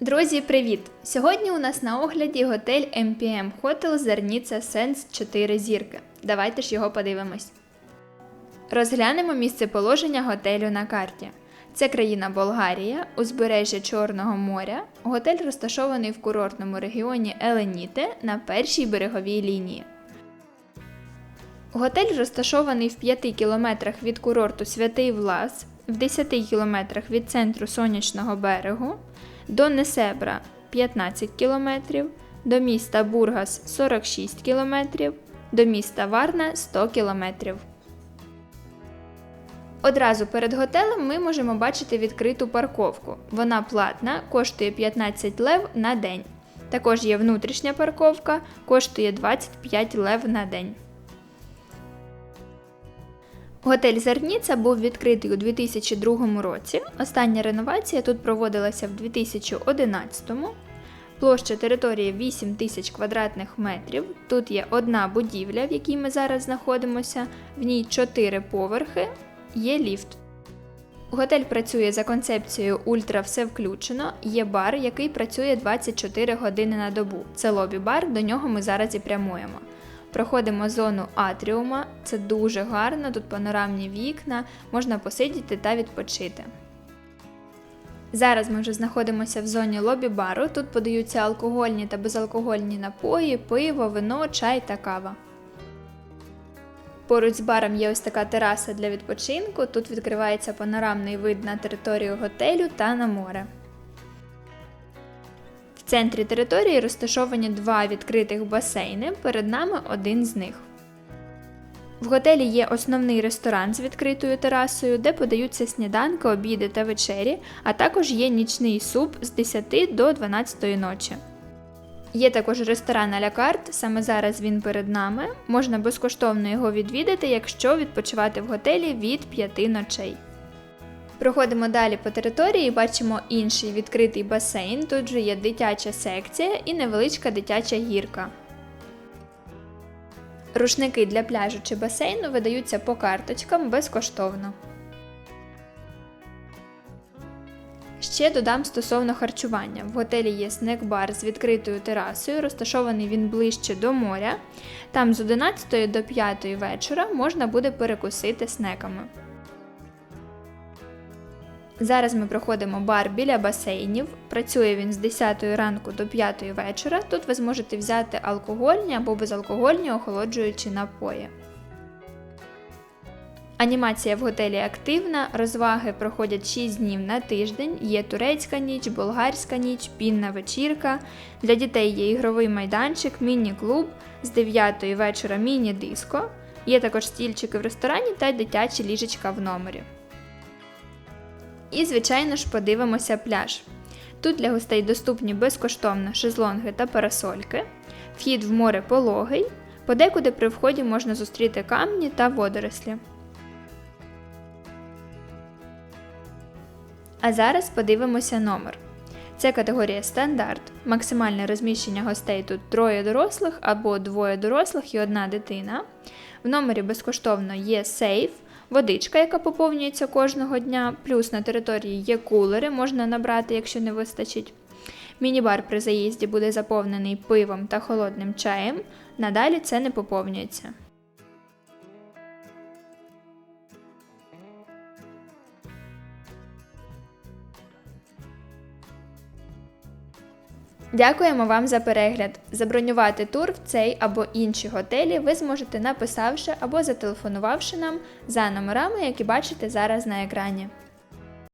Друзі, привіт! Сьогодні у нас на огляді готель MPM Hotel Зерніця Сенс 4 зірки. Давайте ж його подивимось. Розглянемо місцеположення готелю на карті. Це країна Болгарія, узбережжя Чорного моря. Готель розташований в курортному регіоні Еленіте на першій береговій лінії. Готель розташований в 5 кілометрах від курорту Святий Влас, в 10 кілометрах від центру Сонячного берегу, до Несебра 15 кілометрів, до міста Бургас 46 кілометрів, до міста Варна 100 кілометрів. Одразу перед готелем ми можемо бачити відкриту парковку. Вона платна, коштує 15 лев на день. Також є внутрішня парковка, коштує 25 лев на день. Готель Зерніця був відкритий у 2002 році. Остання реновація тут проводилася в 2011. Площа території 8 тисяч квадратних метрів. Тут є одна будівля, в якій ми зараз знаходимося. В ній 4 поверхи, є ліфт. Готель працює за концепцією Ультра все включено. Є бар, який працює 24 години на добу. Це лобі-бар, до нього ми зараз і прямуємо. Проходимо зону атріума, це дуже гарно, тут панорамні вікна, можна посидіти та відпочити. Зараз ми вже знаходимося в зоні лобі-бару. Тут подаються алкогольні та безалкогольні напої, пиво, вино, чай та кава. Поруч з баром є ось така тераса для відпочинку. Тут відкривається панорамний вид на територію готелю та на море. В центрі території розташовані два відкритих басейни, перед нами один з них. В готелі є основний ресторан з відкритою терасою, де подаються сніданки, обіди та вечері, а також є нічний суп з 10 до 12 ночі. Є також ресторан а-ля карт, саме зараз він перед нами. Можна безкоштовно його відвідати, якщо відпочивати в готелі від 5 ночей. Проходимо далі по території, бачимо інший відкритий басейн. Тут же є дитяча секція і невеличка дитяча гірка. Рушники для пляжу чи басейну видаються по карточкам безкоштовно. Ще додам стосовно харчування. В готелі є снек-бар з відкритою терасою, розташований він ближче до моря. Там з 11 до 5 вечора можна буде перекусити снеками. Зараз ми проходимо бар біля басейнів. Працює він з 10 ранку до 5 вечора. Тут ви зможете взяти алкогольні або безалкогольні охолоджуючі напої. Анімація в готелі активна, розваги проходять 6 днів на тиждень, є турецька ніч, болгарська ніч, пінна вечірка. Для дітей є ігровий майданчик, міні-клуб, з 9 вечора міні-диско. Є також стільчики в ресторані та дитячі ліжечка в номері. І, звичайно ж, подивимося пляж. Тут для гостей доступні безкоштовно шезлонги та парасольки, вхід в море пологий, подекуди при вході можна зустріти камні та водорослі. А зараз подивимося номер. Це категорія стандарт. Максимальне розміщення гостей тут троє дорослих або двоє дорослих і одна дитина. В номері безкоштовно є сейф, водичка, яка поповнюється кожного дня, плюс на території є кулери, можна набрати, якщо не вистачить. Міні-бар при заїзді буде заповнений пивом та холодним чаєм, надалі це не поповнюється. Дякуємо вам за перегляд. Забронювати тур в цей або інші готелі ви зможете написавши або зателефонувавши нам за номерами, які бачите зараз на екрані.